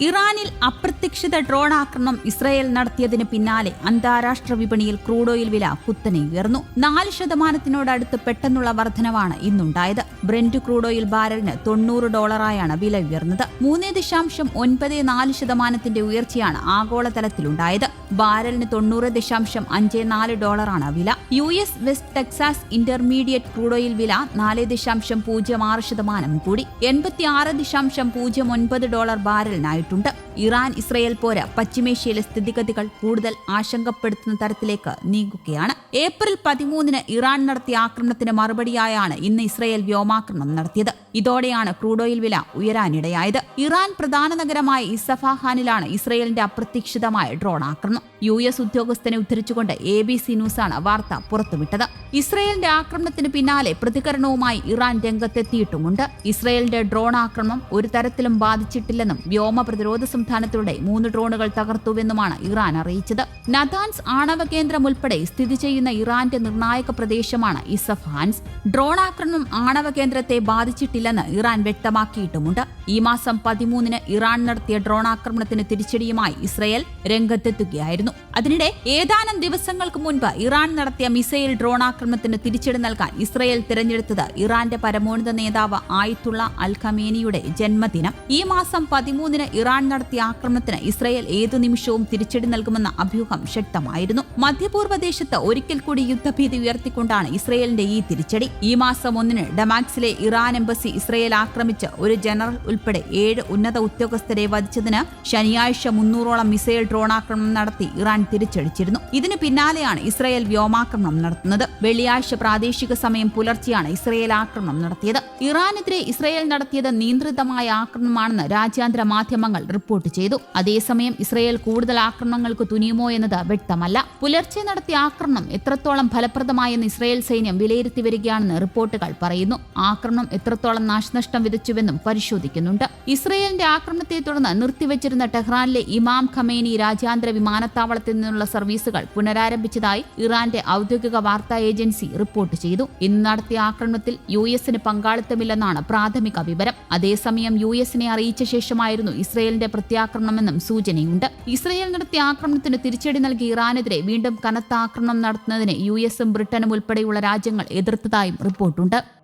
ഇറാനിൽ അപ്രതീക്ഷിത ഡ്രോൺ ആക്രമണം ഇസ്രായേൽ നടത്തിയതിന് പിന്നാലെ അന്താരാഷ്ട്ര വിപണിയിൽ ക്രൂഡ് ഓയിൽ വില കുത്തനെ ഉയർന്നു. നാല് ശതമാനത്തിനോടടുത്ത് പെട്ടെന്നുള്ള വർധനവാണ് ഇന്നുണ്ടായത്. ബ്രെന്റ് ക്രൂഡ് ഓയിൽ ബാരലിന് തൊണ്ണൂറ് ഡോളറായാണ് വില ഉയർന്നത്. മൂന്ന് ദശാംശം ഒൻപത് നാല് ശതമാനത്തിന്റെ ഉയർച്ചയാണ് ആഗോളതലത്തിലുണ്ടായത്. ബാരലിന് തൊണ്ണൂറ് ദശാംശം അഞ്ച് നാല് ഡോളറാണ് വില. U S West Texas intermediate crude oil വില നാല് ദശാംശം പൂജ്യം ആറ് ശതമാനം കൂടി. എൺപത്തിയാറ് ദശാംശം പൂജ്യം ഒൻപത് ഡോളർ ബാരലിനായിട്ടുണ്ട് ഇറാൻ ഇസ്രയേൽ പോര പശ്ചിമേഷ്യയിലെ സ്ഥിതിഗതികൾ കൂടുതൽ ആശങ്കപ്പെടുത്തുന്ന തരത്തിലേക്ക് നീങ്ങുകയാണ്. ഏപ്രിൽ പതിമൂന്നിന് ഇറാൻ നടത്തിയ ആക്രമണത്തിന് മറുപടിയായാണ് ഇന്ന് ഇസ്രയേൽ വ്യോമാക്രമണം നടത്തിയത്. ഇതോടെയാണ് ക്രൂഡ് ഓയിൽ വില ഉയരാനിടയായത്. ഇറാൻ പ്രധാന നഗരമായ ഇസഫാഹാനിലാണ് ഇസ്രയേലിന്റെ അപ്രതീക്ഷിതമായ ഡ്രോൺ ആക്രമണം. യു എസ് ഉദ്യോഗസ്ഥനെ ഉദ്ധരിച്ചുകൊണ്ട് എ ബി സി ന്യൂസാണ് വാർത്ത പുറത്തുവിട്ടത്. ഇസ്രയേലിന്റെ ആക്രമണത്തിന് പിന്നാലെ പ്രതികരണവുമായി ഇറാൻ രംഗത്തെത്തിയിട്ടുമുണ്ട്. ഇസ്രയേലിന്റെ ഡ്രോൺ ആക്രമണം ഒരു തരത്തിലും ബാധിച്ചിട്ടില്ലെന്നും വ്യോമ പ്രതിരോധ സംവിധാനത്തിലൂടെ മൂന്ന് ഡ്രോണുകൾ തകർത്തുവെന്നുമാണ് ഇറാൻ അറിയിച്ചത്. നദാൻസ് ആണവ കേന്ദ്രം ഉൾപ്പെടെ സ്ഥിതി ചെയ്യുന്ന ഇറാന്റെ നിർണായക പ്രദേശമാണ് ഇസഫാൻസ്. ഡ്രോൺ ആക്രമണം ആണവ കേന്ദ്രത്തെ ബാധിച്ചിട്ടില്ലെന്ന് ഇറാൻ വ്യക്തമാക്കിയിട്ടുമുണ്ട്. ഈ മാസം പതിമൂന്നിന് ഇറാൻ നടത്തിയ ഡ്രോൺ ആക്രമണത്തിന് തിരിച്ചടിയുമായി ഇസ്രയേൽ രംഗത്തെത്തുകയായിരുന്നു. അതിനിടെ ഏതാനും ദിവസങ്ങൾക്ക് മുൻപ് ഇറാൻ നടത്തിയ മിസൈൽ ഡ്രോൺ ആക്രമണത്തിന് തിരിച്ചടി നൽകാൻ ഇസ്രയേൽ തിരഞ്ഞെടുത്തത് ഇറാന്റെ പരമോന്നത നേതാവ് ആയിത്തുള്ള അൽ ഖമേനിയുടെ ജന്മദിനം. ഈ മാസം പതിമൂന്നിന് ഇറാൻ നടത്തിയ ആക്രമണത്തിന് ഇസ്രയേൽ ഏതു നിമിഷവും തിരിച്ചടി നൽകുമെന്ന അഭ്യൂഹം ശക്തമായിരുന്നു. മധ്യപൂർവ ദേശത്ത് ഒരിക്കൽ കൂടി യുദ്ധഭീതി ഉയർത്തിക്കൊണ്ടാണ് ഇസ്രയേലിന്റെ ഈ തിരിച്ചടി. ഈ മാസം ഒന്നിന് ഡമാക്സിലെ ഇറാൻ എംബസി ഇസ്രയേൽ ആക്രമിച്ച് ഒരു ജനറൽ ഉൾപ്പെടെ ഏഴ് ഉന്നത ഉദ്യോഗസ്ഥരെ വധിച്ചതിന് ശനിയാഴ്ച മുന്നൂറോളം മിസൈൽ ഡ്രോൺ ആക്രമണം നടത്തി ഇറാൻ തിരിച്ചടിച്ചിരുന്നു. ഇതിന് പിന്നാലെയാണ് ഇസ്രയേൽ വ്യോമാക്രമണം നടത്തുന്നത്. വെള്ളിയാഴ്ച പ്രാദേശിക സമയം പുലർച്ചെയാണ് ഇസ്രയേൽ ആക്രമണം നടത്തിയത്. ഇറാനെതിരെ ഇസ്രയേൽ നടത്തിയത് നിയന്ത്രിതമായ ആക്രമണമാണെന്ന് രാജ്യാന്തര മാധ്യമങ്ങൾ റിപ്പോർട്ട് ചെയ്തു. അതേസമയം ഇസ്രയേൽ കൂടുതൽ ആക്രമണങ്ങൾക്ക് തുനിയുമോ എന്നത് വ്യക്തമല്ല. പുലർച്ചെ നടത്തിയ ആക്രമണം എത്രത്തോളം ഫലപ്രദമായെന്ന് ഇസ്രയേൽ സൈന്യം വിലയിരുത്തി വരികയാണെന്ന് റിപ്പോർട്ടുകൾ പറയുന്നു. ആക്രമണം എത്രത്തോളം നാശനഷ്ടം വിതച്ചുവെന്നും പരിശോധിക്കുന്നുണ്ട്. ഇസ്രയേലിന്റെ ആക്രമണത്തെ തുടർന്ന് നിർത്തിവച്ചിരുന്ന ടെഹ്റാനിലെ ഇമാം ഖമേനി രാജ്യാന്തര വിമാനത്താവളത്തിൽ നിന്നുള്ള സർവീസുകൾ പുനരാരംഭിച്ചതായി ഇറാന്റെ ഔദ്യോഗിക വാർത്താ ഏജൻസി റിപ്പോർട്ട് ചെയ്തു. ഇന്ന് നടത്തിയ ആക്രമണത്തിൽ യു എസിന് പങ്കാളിത്തമില്ലെന്നാണ് പ്രാഥമിക വിവരം. അതേസമയം യു എസിനെ അറിയിച്ച ശേഷമായിരുന്നു ഇസ്രയേലിന്റെ പ്രത്യാക്രമണമെന്നും സൂചനയുണ്ട്. ഇസ്രയേൽ നടത്തിയ ആക്രമണത്തിന് തിരിച്ചടി നൽകി ഇറാനെതിരെ വീണ്ടും കനത്ത ആക്രമണം നടത്തുന്നതിനെ യു എസും ബ്രിട്ടനും ഉൾപ്പെടെയുള്ള രാജ്യങ്ങൾ എതിർത്തതായും റിപ്പോർട്ടുണ്ട്.